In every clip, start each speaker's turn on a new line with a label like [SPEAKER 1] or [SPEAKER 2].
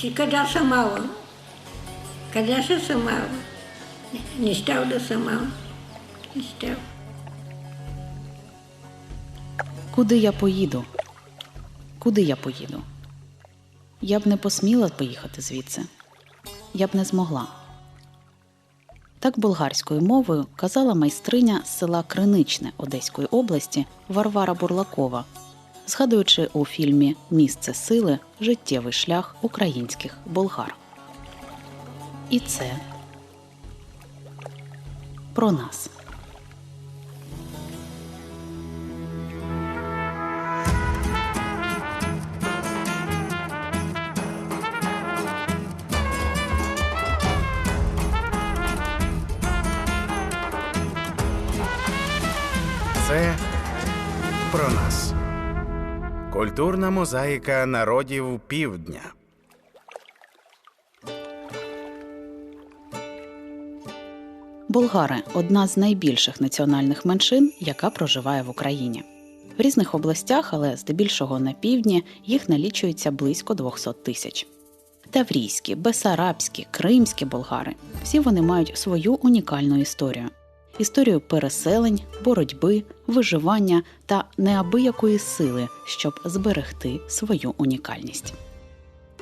[SPEAKER 1] Чи кадаса мало? Кадаса самого. Не став до самого. Не став.
[SPEAKER 2] Куди я поїду? Куди я поїду? Я б не посміла поїхати звідси. Я б не змогла. Так болгарською мовою казала майстриня з села Криничне Одеської області Варвара Бурлакова, згадуючи у фільмі Місце сили життєвий шлях українських болгар. І це про нас.
[SPEAKER 3] Це про нас. Культурна мозаїка народів півдня.
[SPEAKER 2] Болгари одна з найбільших національних меншин, яка проживає в Україні. В різних областях, але здебільшого на півдні, їх налічується близько 200 тисяч. Таврійські, бесарабські, кримські болгари всі вони мають свою унікальну історію: історію переселень, боротьби, виживання та неабиякої сили, щоб зберегти свою унікальність.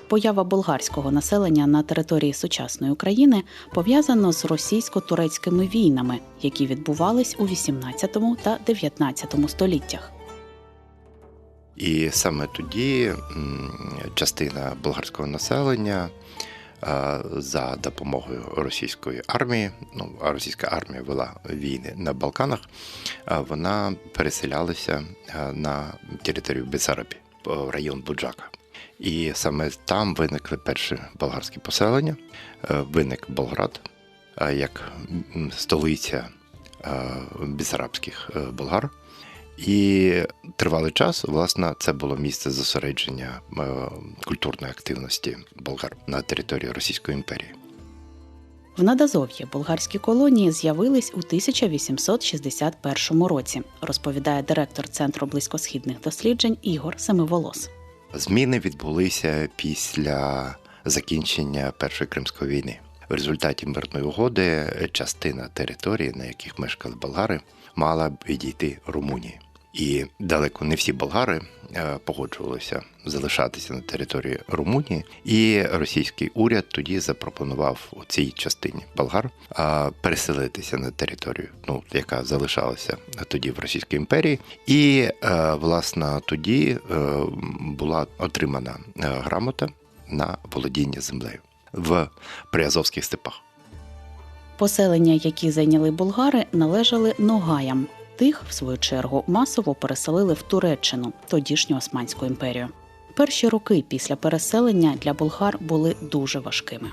[SPEAKER 2] Поява болгарського населення на території сучасної України пов'язано з російсько-турецькими війнами, які відбувались у 18 та 19 століттях.
[SPEAKER 4] І саме тоді частина болгарського населення за допомогою російської армії, ну а російська армія вела війни на Балканах, е, вона переселялася е, на територію Бесарабі, в район Буджака. І саме там виникли перші болгарські поселення, Е, виник Болград е, як столиця е, бесарабських е, болгар. І тривалий час, власне, це було місце зосередження е, культурної активності болгар на території Російської імперії.
[SPEAKER 2] В Надазов'ї болгарські колонії з'явились у 1861 році, розповідає директор Центру близькосхідних досліджень Ігор Семиволос.
[SPEAKER 4] Зміни відбулися після закінчення Першої Кримської війни. В результаті мирної угоди частина території, на яких мешкали болгари, мала відійти Румунії. І далеко не всі болгари е, погоджувалися залишатися на території Румунії, і російський уряд тоді запропонував у цій частині болгар переселитися на територію, ну яка залишалася тоді в Російській імперії, і е, власне тоді е, була отримана грамота на володіння землею в Приазовських степах.
[SPEAKER 2] Поселення, які зайняли болгари, належали ногаям. Тих, в свою чергу, масово переселили в Туреччину, тодішню Османську імперію. Перші роки після переселення для болгар були дуже важкими.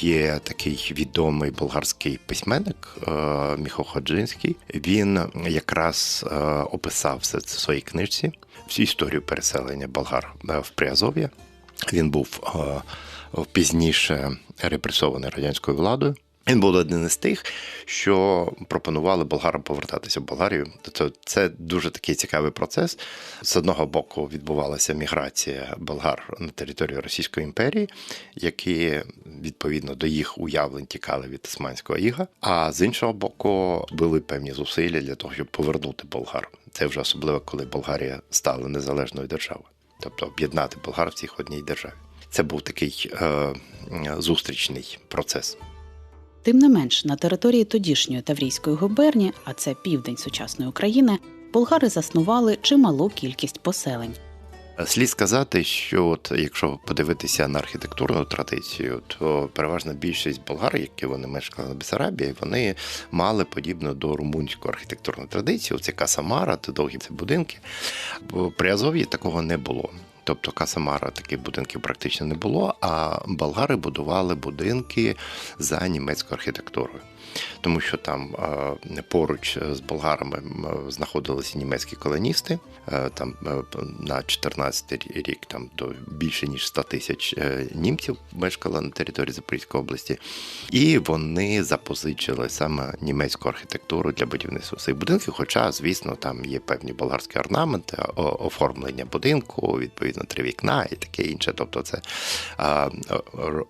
[SPEAKER 4] Є такий відомий болгарський письменник е, Міхо Ходжинський. Він якраз е, описав все це в своїй книжці, всю історію переселення болгар е, в Приазов'я. Він був пізніше репресований радянською владою. Він був один із тих, що пропонували болгарам повертатися в Болгарію. Тобто це дуже такий цікавий процес. З одного боку відбувалася міграція болгар на територію Російської імперії, які відповідно до їх уявлень тікали від Османського іга. А з іншого боку, були певні зусилля для того, щоб повернути болгар. Це вже особливо, коли Болгарія стала незалежною державою, тобто об'єднати болгар в одній державі. Це був такий е, зустрічний процес.
[SPEAKER 2] Тим не менш, на території тодішньої Таврійської губернії, а це південь сучасної України, болгари заснували чималу кількість поселень.
[SPEAKER 4] Слід сказати, що от якщо подивитися на архітектурну традицію, то переважна більшість болгар, які вони мешкали на Бесарабії, вони мали подібну до румунської архітектурної традиції. Це Касамара, це довгі ці будинки. При Азов'ї такого не було. Тобто Касамара таких будинків практично не було, а болгари будували будинки за німецькою архітектурою. Тому що там е, поруч з болгарами знаходилися німецькі колоністи. Е, Там е, на 14 рік там до більше ніж 100 тисяч е, німців мешкало на території Запорізької області, і вони запозичили саме німецьку архітектуру для будівництва цих будинків. Хоча, звісно, там є певні болгарські орнаменти, оформлення будинку, відповідно, три вікна і таке інше. Тобто, це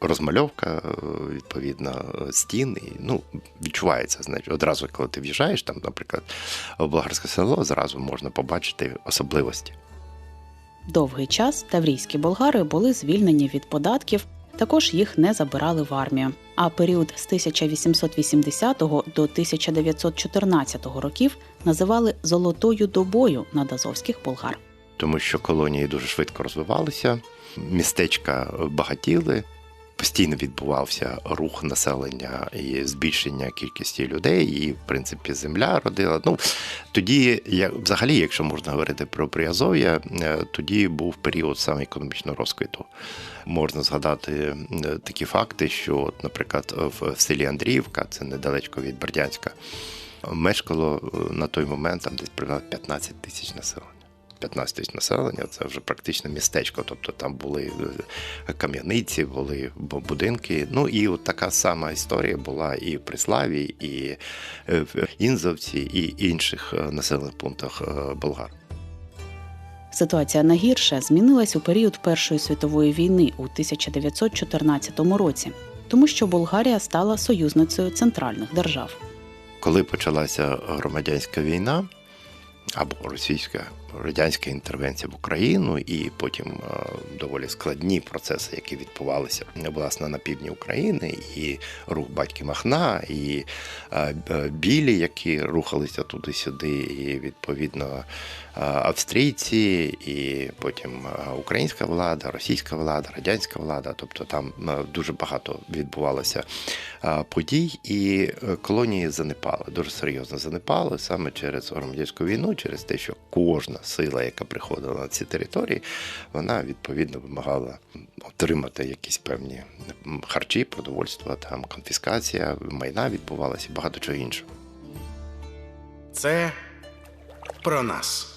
[SPEAKER 4] розмальовка, е, відповідно, стін. І, ну, відчувається, значить, одразу, коли ти в'їжджаєш, там, наприклад, в болгарське село, зразу можна побачити особливості.
[SPEAKER 2] Довгий час таврійські болгари були звільнені від податків, також їх не забирали в армію. А період з 1880 до 1914 років називали золотою добою надазовських болгар.
[SPEAKER 4] тому що колонії дуже швидко розвивалися, містечка багатіли. Постійно відбувався рух населення і збільшення кількості людей, і в принципі земля родила. Ну тоді, як взагалі, якщо можна говорити про Приазов'я, е, тоді був період саме економічного розквіту. Можна згадати е, такі факти, що, наприклад, в селі Андріївка, це недалечко від Бердянська, мешкало е, на той момент там десь приблизно 15 тисяч населення. 15 тисяч населення це вже практично містечко. Тобто там були е, кам'яниці, були будинки. Ну і от така сама історія була і в Приславі, і е, в Інзовці, і інших е, населених пунктах болгар.
[SPEAKER 2] Ситуація на гірше змінилась у період Першої світової війни у 1914 році, тому що Болгарія стала союзницею центральних держав.
[SPEAKER 4] Коли почалася громадянська війна або російська радянська інтервенція в Україну, і потім е, доволі складні процеси, які відбувалися власне на півдні України, і рух батьки Махна, і е, білі, які рухалися туди-сюди, і відповідно е, австрійці, і потім українська влада, російська влада, радянська влада. Тобто там дуже багато відбувалося подій, і колонії занепали, дуже серйозно занепали саме через громадянську війну, через те, що кожна сила, яка приходила на ці території, вона відповідно вимагала отримати якісь певні харчі, продовольства, там конфіскація, майна відбувалася і багато чого іншого.
[SPEAKER 3] Це про нас.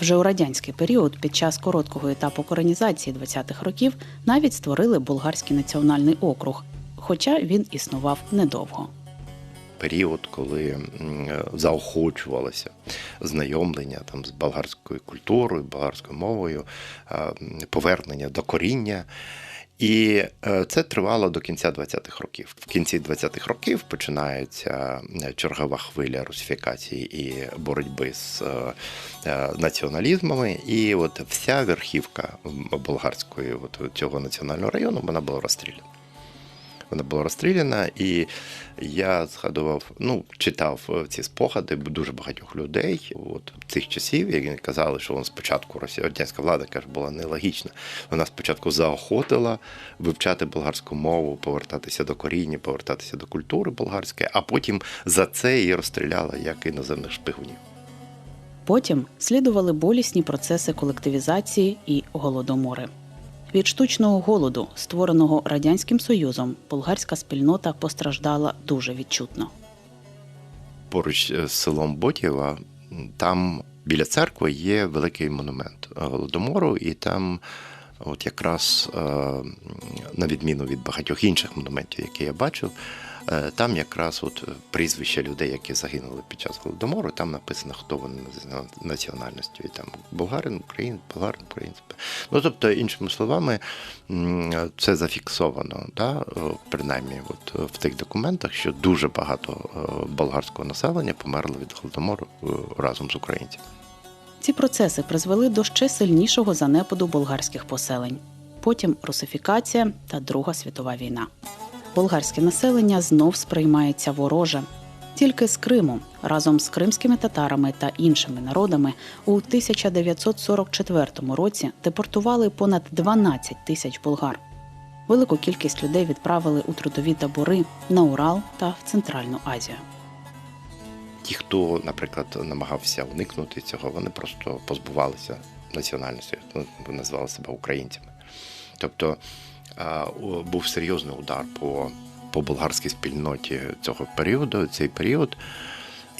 [SPEAKER 2] Вже у радянський період, під час короткого етапу коронізації 20-х років, навіть створили болгарський національний округ, хоча він існував недовго.
[SPEAKER 4] Період, коли заохочувалося знайомлення там з болгарською культурою, болгарською мовою, повернення до коріння. І е, це тривало до кінця 20-х років. В кінці 20-х років починається е, чергова хвиля русифікації і боротьби з е, націоналізмами. І от вся верхівка болгарської от цього національного району вона була розстріляна. Вона була розстріляна, і я згадував, ну, читав е, ці спогади дуже багатьох людей от цих часів, які казали, що вон спочатку радянська влада каже, була нелогічна. Вона спочатку заохотила вивчати болгарську мову, повертатися до коріння, повертатися до культури болгарської, а потім за це її розстріляла як іноземних шпигунів.
[SPEAKER 2] Потім слідували болісні процеси колективізації і голодомори. Від штучного голоду, створеного радянським союзом, болгарська спільнота постраждала дуже відчутно.
[SPEAKER 4] поруч з селом Ботєва, там біля церкви є великий монумент голодомору, і там, от якраз е, на відміну від багатьох інших монументів, які я бачив, е, там якраз от прізвища людей, які загинули під час голодомору, там написано, хто вони національністю. І там болгарин, українець, болгарин, українець. Ну тобто, іншими словами, це зафіксовано, да? е, принаймні от, е, в тих документах, що дуже багато е, болгарського населення померло від голодомору е, разом з українцями.
[SPEAKER 2] Ці процеси призвели до ще сильнішого занепаду болгарських поселень. Потім русифікація та Друга світова війна. Болгарське населення знов сприймається вороже. Тільки з Криму разом з кримськими татарами та іншими народами у 1944 році депортували понад 12 тисяч болгар. Велику кількість людей відправили у трудові табори на Урал та в Центральну Азію.
[SPEAKER 4] Ті, хто, наприклад, намагався уникнути цього, вони просто позбувалися національності, ну, вони називали себе українцями. Тобто був серйозний удар по, по болгарській спільноті цього періоду, цей період.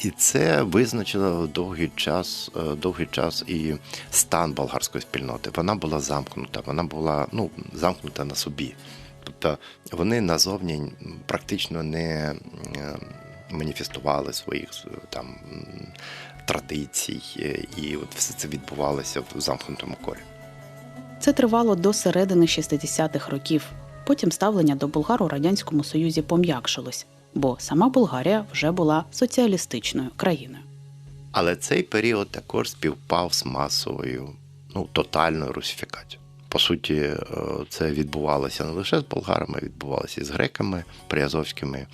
[SPEAKER 4] І це визначило довгий час, е, довгий час і стан болгарської спільноти. Вона була замкнута, вона була ну, замкнута на собі. Тобто вони назовні практично не е, маніфестували своїх е, там традицій, і от все це відбувалося в замкнутому колі.
[SPEAKER 2] Це тривало до середини 60-х років. Потім ставлення до болгар у радянському союзі пом'якшилось, бо сама Болгарія вже була соціалістичною країною.
[SPEAKER 4] Але цей період також співпав з масовою, ну, тотальною русифікацією. По суті, е, це відбувалося не лише з болгарами, відбувалося і з греками приазовськими.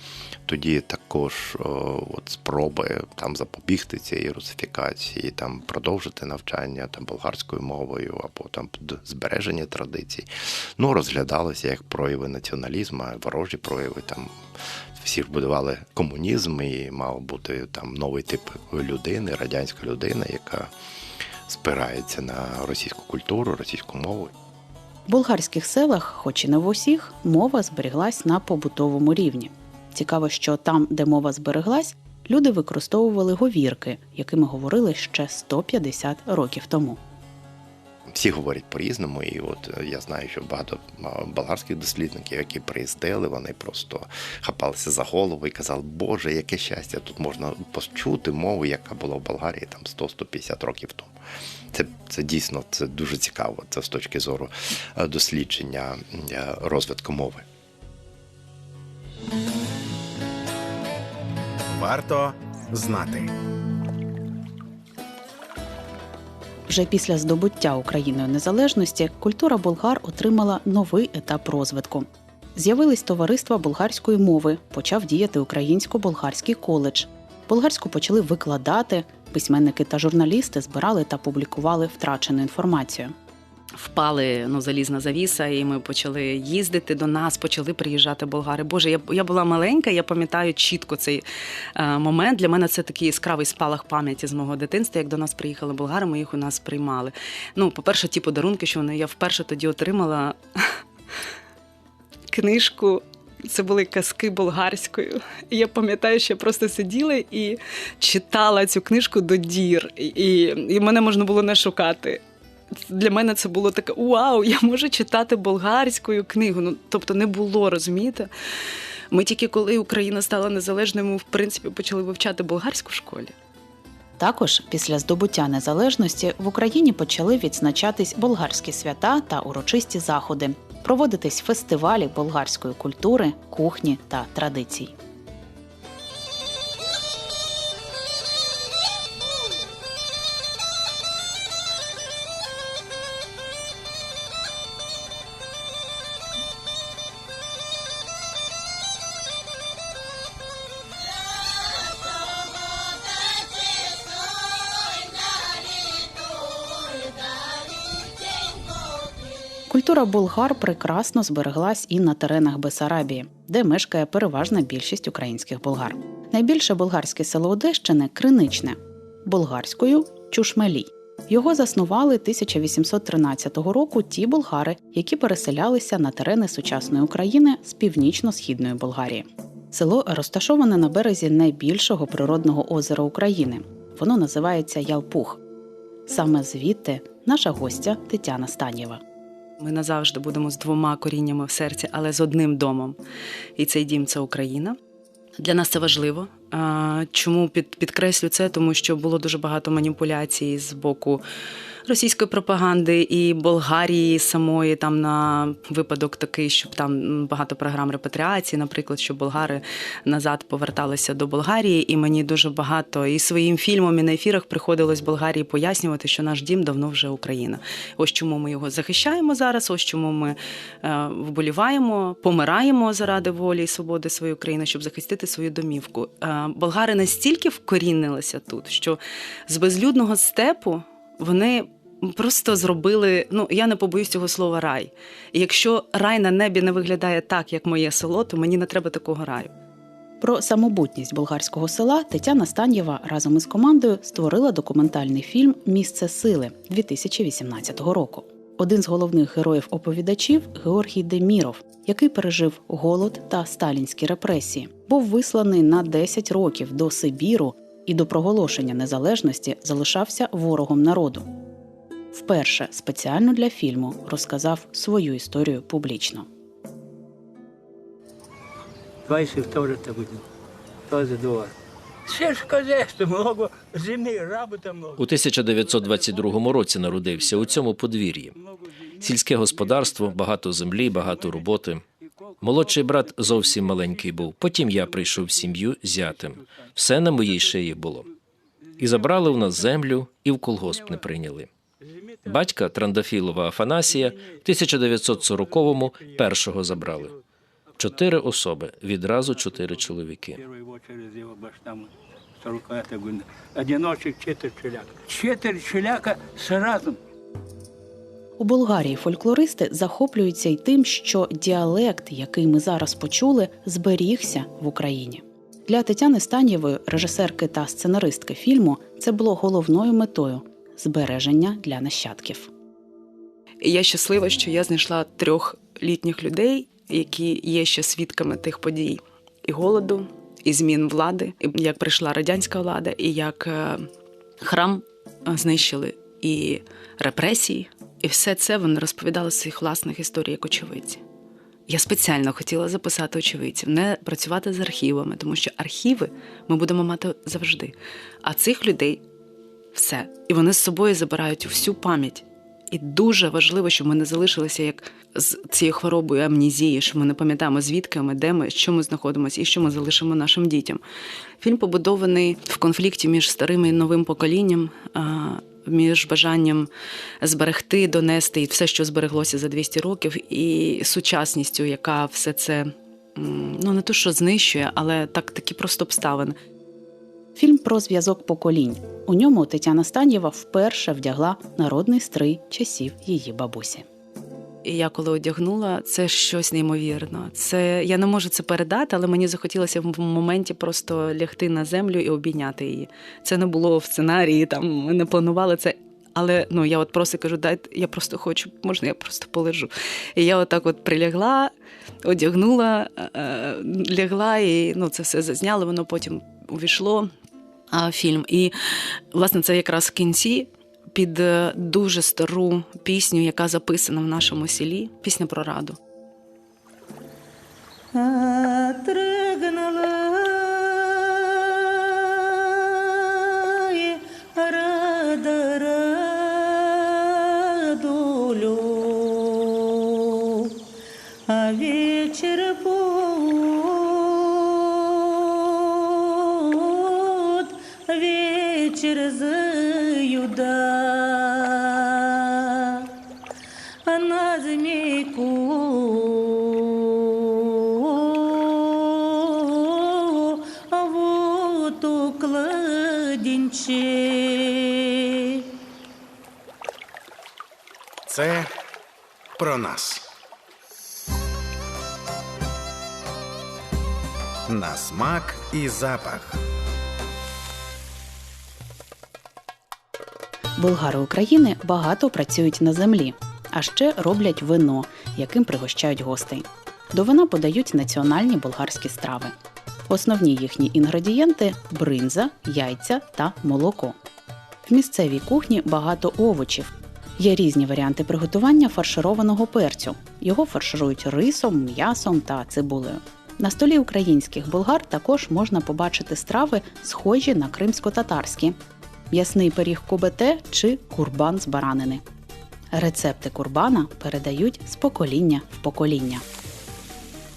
[SPEAKER 4] Тоді також е, от спроби там запобігти цієї русифікації, там продовжити навчання там болгарською мовою або там збереження традицій. Ну, розглядалося як прояви націоналізму, ворожі прояви там всі ж будували комунізм і мав бути там новий тип людини, радянська людина, яка спирається на російську культуру, російську мову.
[SPEAKER 2] В болгарських селах, хоч і не в усіх, мова зберіглась на побутовому рівні. Цікаво, що там, де мова збереглась, люди використовували говірки, якими говорили ще 150 років тому.
[SPEAKER 4] Всі говорять по-різному, і от е, я знаю, що багато болгарських дослідників, які приїздили, вони просто хапалися за голову і казали, Боже, яке щастя, тут можна почути мову, яка була в Болгарії там 100-150 років тому. Це, це дійсно це дуже цікаво. Це з точки зору е, дослідження е, розвитку мови.
[SPEAKER 3] Варто знати.
[SPEAKER 2] Вже після здобуття Україною незалежності культура болгар отримала новий етап розвитку. З'явились товариства болгарської мови, почав діяти українсько-болгарський коледж. Болгарську почали викладати, письменники та журналісти збирали та публікували втрачену інформацію.
[SPEAKER 5] Впали ну, залізна завіса, і ми почали їздити до нас, почали приїжджати болгари. Боже, я, я була маленька, я пам'ятаю чітко цей е, момент. Для мене це такий яскравий спалах пам'яті з мого дитинства. Як до нас приїхали болгари, ми їх у нас приймали. Ну, по-перше, ті подарунки, що вони я вперше тоді отримала книжку. Це були казки болгарською. Я пам'ятаю, що я просто сиділа і читала цю книжку до дір, і, і мене можна було не шукати для мене це було таке: вау, я можу читати болгарською книгу. Ну тобто не було, розумієте? Ми тільки коли Україна стала незалежною, ми в принципі почали вивчати болгарську в школі.
[SPEAKER 2] Також після здобуття незалежності в Україні почали відзначатись болгарські свята та урочисті заходи, проводитись фестивалі болгарської культури, кухні та традицій. Культура болгар прекрасно збереглась і на теренах Бесарабії, де мешкає переважна більшість українських болгар. Найбільше болгарське село Одещини Криничне, болгарською Чушмелій. Його заснували 1813 року ті болгари, які переселялися на терени сучасної України з північно-східної Болгарії. Село розташоване на березі найбільшого природного озера України. Воно називається Ялпух. Саме звідти наша гостя Тетяна Станєва.
[SPEAKER 5] Ми назавжди будемо з двома коріннями в серці, але з одним домом. І цей дім це Україна. Для нас це важливо. Чому підкреслю це? Тому що було дуже багато маніпуляцій з боку російської пропаганди і Болгарії самої там на випадок такий, щоб там багато програм репатріації, наприклад, щоб болгари назад поверталися до Болгарії, і мені дуже багато і своїм фільмом і на ефірах приходилось Болгарії пояснювати, що наш дім давно вже Україна. Ось чому ми його захищаємо зараз. Ось чому ми е, вболіваємо, помираємо заради волі і свободи своєї країни, щоб захистити свою домівку. Е, болгари настільки вкорінилися тут, що з безлюдного степу вони. Просто зробили, ну я не побоюсь цього слова рай. І якщо рай на небі не виглядає так, як моє село, то мені не треба такого раю.
[SPEAKER 2] Про самобутність болгарського села Тетяна Станєва разом із командою створила документальний фільм Місце сили 2018 року. Один з головних героїв-оповідачів Георгій Деміров, який пережив голод та сталінські репресії, був висланий на 10 років до Сибіру і до проголошення незалежності залишався ворогом народу. Вперше спеціально для фільму розказав свою історію публічно.
[SPEAKER 6] Ще ж хозяйство, много землі, работа много.
[SPEAKER 7] У 1922 році народився у цьому подвір'ї. Сільське господарство, багато землі, багато роботи. Молодший брат зовсім маленький був. Потім я прийшов в сім'ю зятем. Все на моїй шиї було. І забрали у нас землю, і в колгосп не прийняли. Батька Трандафілова Афанасія в 1940-му першого забрали. Чотири особи, відразу чотири чоловіки.
[SPEAKER 6] Первый его через его баштам 40 года. Одиночек, четыре челяка. Четыре челяка сразу.
[SPEAKER 2] у Болгарії фольклористи захоплюються й тим, що діалект, який ми зараз почули, зберігся в Україні. Для Тетяни Станєвої, режисерки та сценаристки фільму, це було головною метою збереження для нащадків.
[SPEAKER 5] Я щаслива, що я знайшла трьох літніх людей, які є ще свідками тих подій і голоду, і змін влади, і як прийшла радянська влада, і як е, храм е, знищили, і репресії. І все це вони розповідали з своїх власних історій як очевидці. Я спеціально хотіла записати очевидців, не працювати з архівами, тому що архіви ми будемо мати завжди. А цих людей все. І вони з собою забирають всю пам'ять. І дуже важливо, щоб ми не залишилися як з цією хворобою амнізії, що ми не пам'ятаємо, звідки ми, де ми, що ми знаходимося і що ми залишимо нашим дітям. Фільм побудований в конфлікті між старим і новим поколінням, між бажанням зберегти, донести і все, що збереглося за 200 років, і сучасністю, яка все це ну не то, що знищує, але так такі просто обставини.
[SPEAKER 2] Фільм про зв'язок поколінь. У ньому Тетяна Станєва вперше вдягла народний стрий часів її бабусі.
[SPEAKER 5] І я коли одягнула, це щось неймовірно. Це я не можу це передати, але мені захотілося в моменті просто лягти на землю і обійняти її. Це не було в сценарії, там ми не планували це. Але ну я от просто кажу, дайте, я просто хочу, можна я просто полежу. І я отак от прилягла, одягнула, е, лягла, і ну це все зазняли. Воно потім увійшло фільм. І власне це якраз в кінці під е, дуже стару пісню, яка записана в нашому селі. Пісня про раду.
[SPEAKER 8] А вечер а на змейку а вот укладенчик.
[SPEAKER 3] Це про нас. На смак і запах.
[SPEAKER 2] Болгари України багато працюють на землі, а ще роблять вино, яким пригощають гостей. До вина подають національні болгарські страви. Основні їхні інгредієнти бринза, яйця та молоко. В місцевій кухні багато овочів. Є різні варіанти приготування фаршированого перцю. Його фарширують рисом, м'ясом та цибулею. На столі українських болгар також можна побачити страви, схожі на кримсько-татарські, м'ясний пиріг кубете чи курбан з баранини. Рецепти курбана передають з покоління в покоління.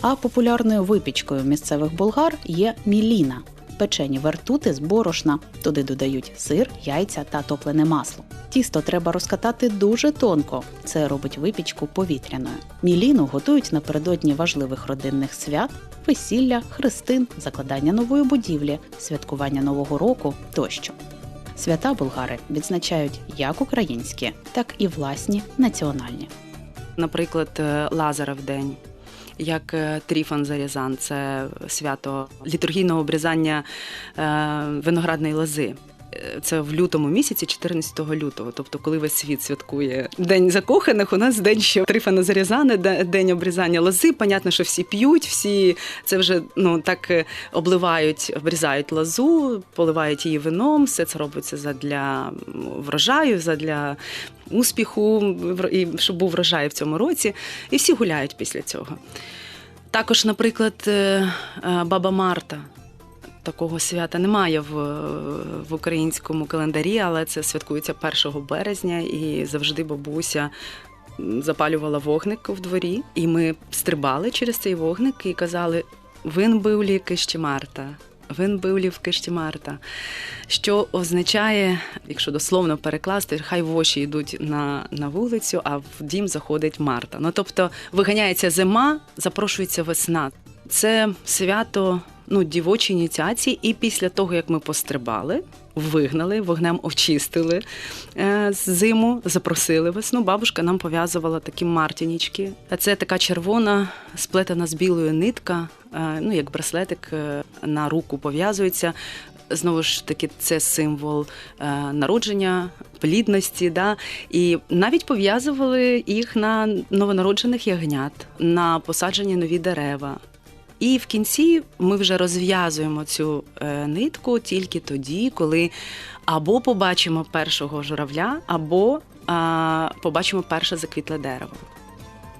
[SPEAKER 2] А популярною випічкою місцевих болгар є міліна печені вертути з борошна. Туди додають сир, яйця та топлене масло. Тісто треба розкатати дуже тонко. Це робить випічку повітряною. Міліну готують напередодні важливих родинних свят, весілля, хрестин, закладання нової будівлі, святкування Нового року тощо. Свята болгари відзначають як українські, так і власні національні.
[SPEAKER 5] Наприклад, е, Лазарев день. Як Тріфан Тріфон Зарязан, це свято літургійного обрізання е, виноградної лози. Е, це в лютому місяці, 14 лютого. Тобто, коли весь світ святкує День закоханих, у нас день ще Трифана Зарязани, день обрізання лози. Понятно, що всі п'ють, всі це вже ну так е, обливають, обрізають лозу, поливають її вином. Все це робиться задля врожаю, задля успіху, і щоб був врожай в цьому році. І всі гуляють після цього. Також, наприклад, е, Баба Марта. Такого свята немає в, в українському календарі, але це святкується 1 березня, і завжди бабуся запалювала вогник в дворі, і ми стрибали через цей вогник і казали: Вин бивлі кишті Марта. Вин бивлі в кишті Марта. Що означає, якщо дословно перекласти, хай воші йдуть на, на вулицю, а в дім заходить Марта. Ну тобто виганяється зима, запрошується весна. Це свято ну, дівочої ініціації, і після того, як ми пострибали, вигнали, вогнем очистили е, зиму, запросили весну. Бабушка нам пов'язувала такі мартінічки. Це така червона, сплетена з білою нитка, е, ну як браслетик е, на руку пов'язується. Знову ж таки, це символ е, народження, плідності. Да? І навіть пов'язували їх на новонароджених ягнят, на посаджені нові дерева. І в кінці ми вже розв'язуємо цю е, нитку тільки тоді, коли або побачимо першого журавля, або а, побачимо перше заквітле дерево.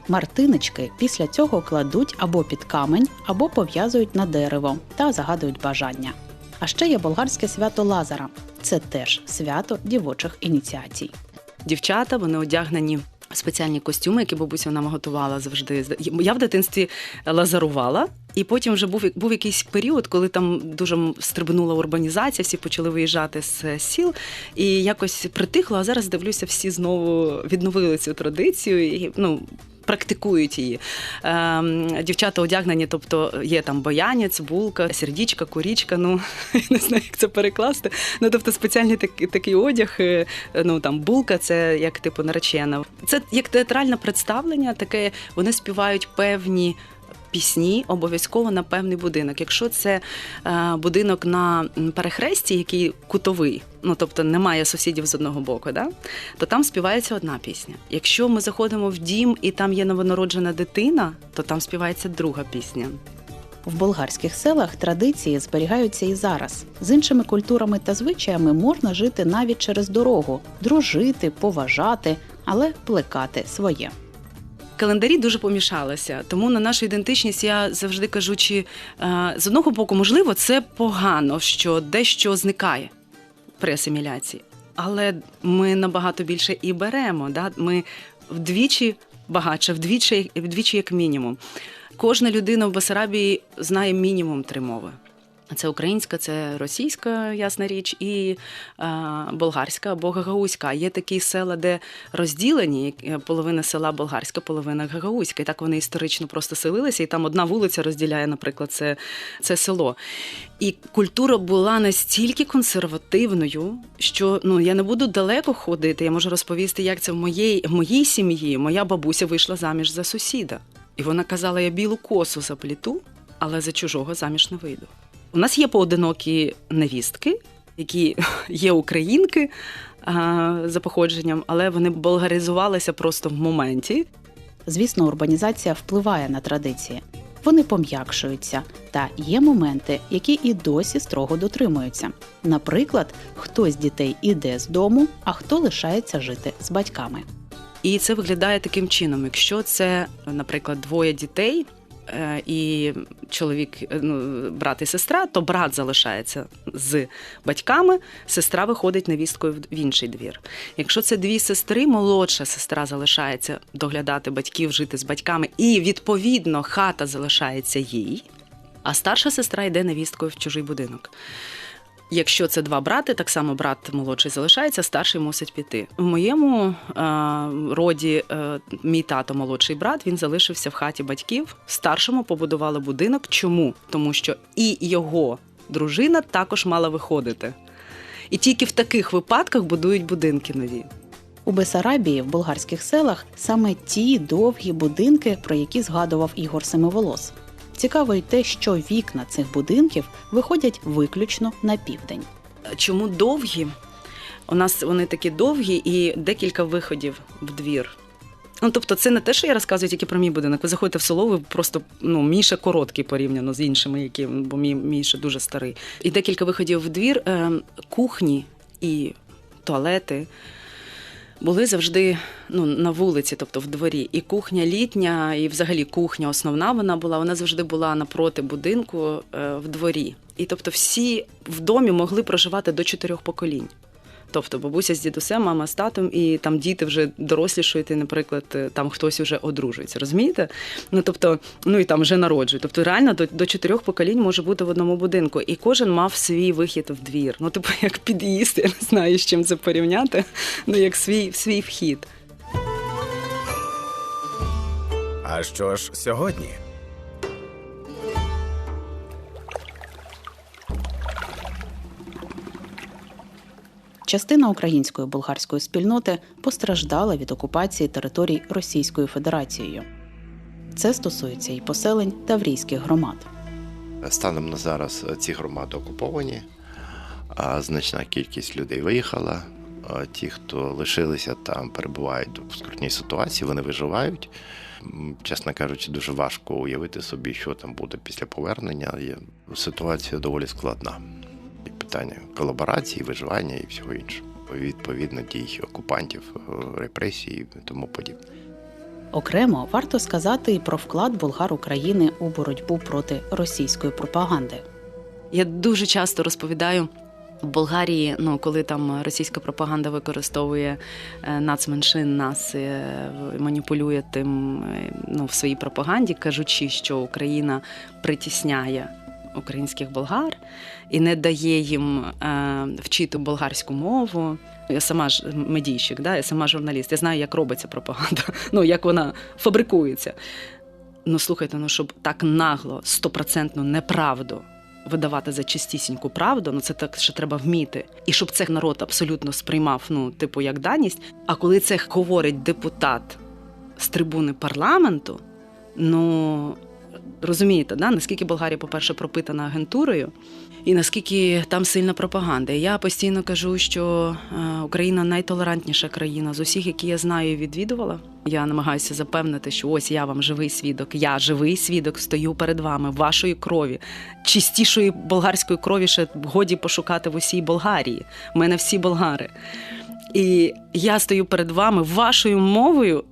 [SPEAKER 2] Мартинички після цього кладуть або під камень, або пов'язують на дерево та загадують бажання. А ще є болгарське свято Лазара. Це теж свято дівочих ініціацій.
[SPEAKER 5] Дівчата вони одягнені. в Спеціальні костюми, які бабуся нам готувала завжди. Я в дитинстві лазарувала, і потім вже був був якийсь період, коли там дуже стрибнула урбанізація, всі почали виїжджати з сіл, і якось притихло. А зараз дивлюся, всі знову відновили цю традицію і ну. Практикують її. Ем, дівчата одягнені, тобто є там боянець, булка, сердічка, курічка. Ну я не знаю, як це перекласти. Ну тобто спеціальний такий, такий одяг. е, Ну там булка, це як типу наречена. Це як театральне представлення, таке вони співають певні. Пісні обов'язково на певний будинок. Якщо це е, будинок на перехресті, який кутовий, ну тобто немає сусідів з одного боку, да? то там співається одна пісня. Якщо ми заходимо в дім і там є новонароджена дитина, то там співається друга пісня.
[SPEAKER 2] В болгарських селах традиції зберігаються і зараз. З іншими культурами та звичаями можна жити навіть через дорогу, дружити, поважати, але плекати своє.
[SPEAKER 5] Календарі дуже помішалися, тому на нашу ідентичність я завжди кажу, чи е, з одного боку, можливо, це погано, що дещо зникає при асиміляції, але ми набагато більше і беремо. Да? Ми вдвічі багатше, вдвічі, вдвічі як мінімум. Кожна людина в Басарабії знає мінімум три мови. Це українська, це російська, ясна річ, і е, болгарська або гагаузька. Є такі села, де розділені е, половина села болгарська, половина гагаузька. І так вони історично просто селилися, і там одна вулиця розділяє, наприклад, це, це село. І культура була настільки консервативною, що ну я не буду далеко ходити. Я можу розповісти, як це в моїй, моїй сім'ї. Моя бабуся вийшла заміж за сусіда. І вона казала: я білу косу запліту, але за чужого заміж не вийду. У нас є поодинокі невістки, які є українки за походженням, але вони болгаризувалися просто в моменті.
[SPEAKER 2] Звісно, урбанізація впливає на традиції. Вони пом'якшуються, та є моменти, які і досі строго дотримуються. Наприклад, хтось з дітей іде з дому, а хто лишається жити з батьками.
[SPEAKER 5] І це виглядає таким чином: якщо це, наприклад, двоє дітей. Е, І чоловік, е, ну, брат і сестра, то брат залишається з батьками, сестра виходить невісткою в інший двір. Якщо це дві сестри, молодша сестра залишається доглядати батьків, жити з батьками, і відповідно хата залишається їй, а старша сестра йде невісткою в чужий будинок. Якщо це два брати, так само брат молодший залишається, старший мусить піти. В моєму е, роді е, мій тато, молодший брат, він залишився в хаті батьків. Старшому побудували будинок. Чому? Тому що і його дружина також мала виходити. І тільки в таких випадках будують будинки нові.
[SPEAKER 2] У Бесарабії в болгарських селах саме ті довгі будинки, про які згадував Ігор Семиволос. Цікаво й те, що вікна цих будинків виходять виключно на південь.
[SPEAKER 5] Чому довгі? У нас вони такі довгі і декілька виходів в двір. Ну, тобто, це не те, що я розказую тільки про мій будинок. Ви заходите в село, ви просто ну, ще короткий порівняно з іншими, які, бо мій, ще дуже старий. І декілька виходів в двір, е, кухні і туалети були завжди ну, на вулиці, тобто в дворі. І кухня літня, і взагалі кухня основна вона була, вона завжди була напроти будинку е, в дворі. І тобто всі в домі могли проживати до чотирьох поколінь. Тобто бабуся з дідусем, мама з татом, і там діти вже дорослішують, і, наприклад, е, там хтось вже одружується. Розумієте? Ну тобто, ну і там вже народжують. Тобто, реально до, до чотирьох поколінь може бути в одному будинку, і кожен мав свій вихід в двір. Ну, типу, як під'їзд, я не знаю, з чим це порівняти. Ну як свій свій вхід.
[SPEAKER 3] А що ж сьогодні?
[SPEAKER 2] Частина української болгарської спільноти постраждала від окупації територій Російською Федерацією. Це стосується і поселень таврійських громад.
[SPEAKER 4] Станом на зараз е, ці громади окуповані, а значна кількість людей виїхала. Ті, хто лишилися там, перебувають в скрутній ситуації, вони виживають. Чесно кажучи, дуже важко уявити собі, що там буде після повернення. Ситуація доволі складна. Питання колаборації, виживання і всього іншого. Відповідно дій окупантів, е, репресій і тому подібне.
[SPEAKER 2] Окремо варто сказати і про вклад болгар України у боротьбу проти російської пропаганди.
[SPEAKER 5] Я дуже часто розповідаю. В Болгарії, ну коли там російська пропаганда використовує е, нацменшин, нас е, маніпулює тим ну, в своїй пропаганді, кажучи, що Україна притісняє українських болгар і не дає їм е, вчити болгарську мову. Я сама ж медійщик, да? я сама журналіст. Я знаю, як робиться пропаганда, ну як вона фабрикується. Ну слухайте, ну щоб так нагло, стопроцентну неправду видавати за чистісіньку правду, ну це так ще треба вміти. І щоб це народ абсолютно сприймав, ну, типу, як даність. А коли це говорить депутат з трибуни парламенту, ну розумієте, да? наскільки Болгарія, по-перше, пропитана агентурою, і наскільки там сильна пропаганда. Я постійно кажу, що е, Україна найтолерантніша країна з усіх, які я знаю і відвідувала. Я намагаюся запевнити, що ось я вам живий свідок. Я живий свідок, стою перед вами, вашої крові, чистішої болгарської крові ще годі пошукати в усій Болгарії. У мене всі болгари. І я стою перед вами вашою мовою,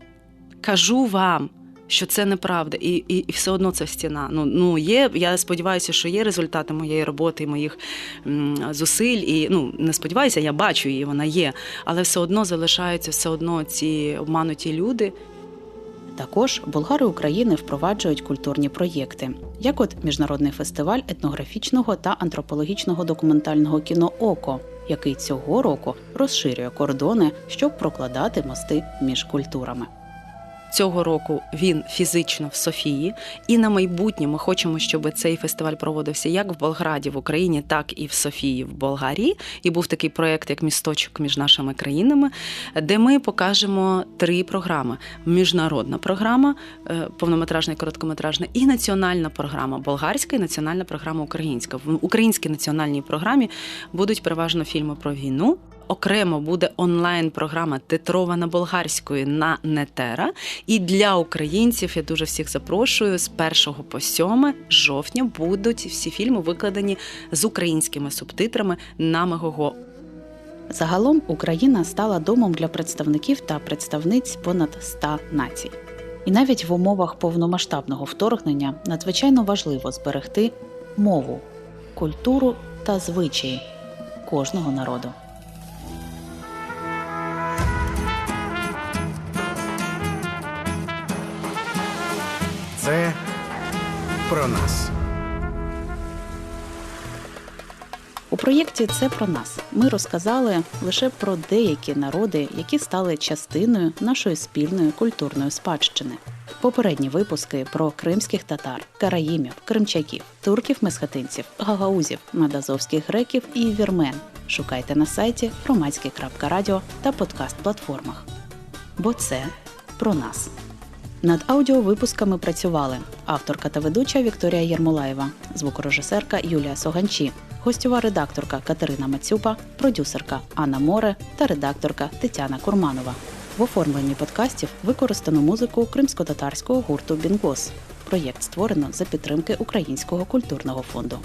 [SPEAKER 5] кажу вам. Що це неправда, і, і, і все одно це стіна. Ну ну є. Я сподіваюся, що є результати моєї роботи, моїх м, зусиль. І ну не сподіваюся, я бачу її, вона є, але все одно залишаються все одно ці обмануті люди.
[SPEAKER 2] Також болгари України впроваджують культурні проєкти, як от міжнародний фестиваль етнографічного та антропологічного документального кіно Око, який цього року розширює кордони, щоб прокладати мости між культурами.
[SPEAKER 5] Цього року він фізично в Софії, і на майбутнє ми хочемо, щоб цей фестиваль проводився як в Болграді в Україні, так і в Софії в Болгарії. І був такий проект, як місточок між нашими країнами, де ми покажемо три програми: міжнародна програма, е, повнометражна і короткометражна, і національна програма болгарська і національна програма українська. В українській національній програмі будуть переважно фільми про війну. Окремо буде онлайн-програма титрована болгарською на Нетера. І для українців я дуже всіх запрошую з 1 по 7 жовтня будуть всі фільми викладені з українськими субтитрами на Мегого.
[SPEAKER 2] Загалом Україна стала домом для представників та представниць понад 100 націй. І навіть в умовах повномасштабного вторгнення надзвичайно важливо зберегти мову, культуру та звичаї кожного народу.
[SPEAKER 3] Це про нас.
[SPEAKER 2] У проєкті Це про нас ми розказали лише про деякі народи, які стали частиною нашої спільної культурної спадщини. Попередні випуски про кримських татар, караїмів, кримчаків, турків-месхетинців, гагаузів, надазовських греків і вірмен. Шукайте на сайті громадське.радіо та подкаст-платформах. Бо це про нас. Над аудіовипусками працювали авторка та ведуча Вікторія Єрмолаєва, звукорежисерка Юлія Соганчі, гостьова редакторка Катерина Мацюпа, продюсерка Анна Море та редакторка Тетяна Курманова. В оформленні подкастів використано музику кримсько-татарського гурту Бінгос. Проєкт створено за підтримки Українського культурного фонду.